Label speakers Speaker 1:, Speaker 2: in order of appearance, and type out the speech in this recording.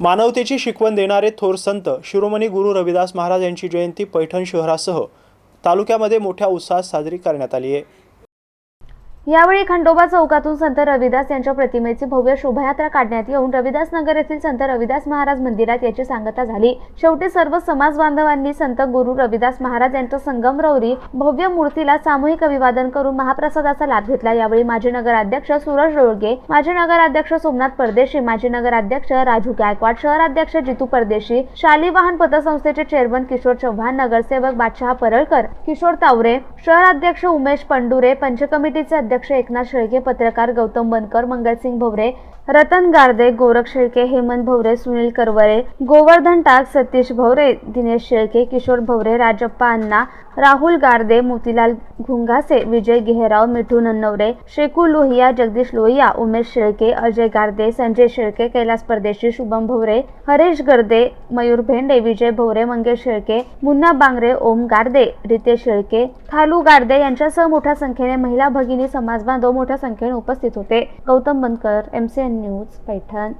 Speaker 1: मानवतेची शिकवण देणारे थोर संत शिरोमणी गुरु रविदास महाराज यांची जयंती पैठण शहरासह तालुक्यामध्ये मोठ्या उत्साहात साजरी करण्यात आली आहे.
Speaker 2: यावेळी खंडोबा चौकातून संत रविदास यांच्या प्रतिमेची भव्य शोभायात्रा काढण्यात येऊन रविदास नगर येथील संत रविदास महाराज मंदिरात याची सांगता झाली. शेवटी सर्व समाज बांधवांनी संत गुरु रविदास महाराज यांच्या संगमरवरी भव्य मूर्तीला सामूहिक अभिवादन करून महाप्रसादाचा लाभ घेतला. यावेळी माजी नगराध्यक्ष सूरज रोळगे माजी नगराध्यक्ष सोमनाथ परदेशी माजी नगराध्यक्ष राजू गायकवाड शहराध्यक्ष जितू परदेशी शाली वाहन पतसंस्थेचे चेअरमन किशोर चव्हाण नगरसेवक बादशहा परळकर किशोर तावरे शहराध्यक्ष उमेश पंडुरे पंच कमिटीचे अध्यक्ष एकनाथ शेळके पत्रकार गौतम बनकर मंगलसिंग भवरे रतन गारदे गोरख शेळके हेमंत भवरे सुनील करवरे गोवर्धन टाक सतीश भवरे दिनेश शेळके किशोर भवरे राजप्पा अण्णा राहुल गारदे मोतीलाल घुंगासे विजय गेहराव मिठू नन्नवरे शेकू लोहिया जगदीश लोहिया उमेश शेळके अजय गारदे संजय शेळके कैलास परदेशी शुभम भवरे हरेश गर्दे मयूर भेंडे विजय भवरे मंगेश शेळके मुन्ना बांगरे ओम गारदे रितेश शेळके थालू गारदे यांच्यासह मोठ्या संख्येने महिला भगिनी समाजबांधव मोठ्या संख्येने उपस्थित होते. Gautam Bankar MCN news Paithan.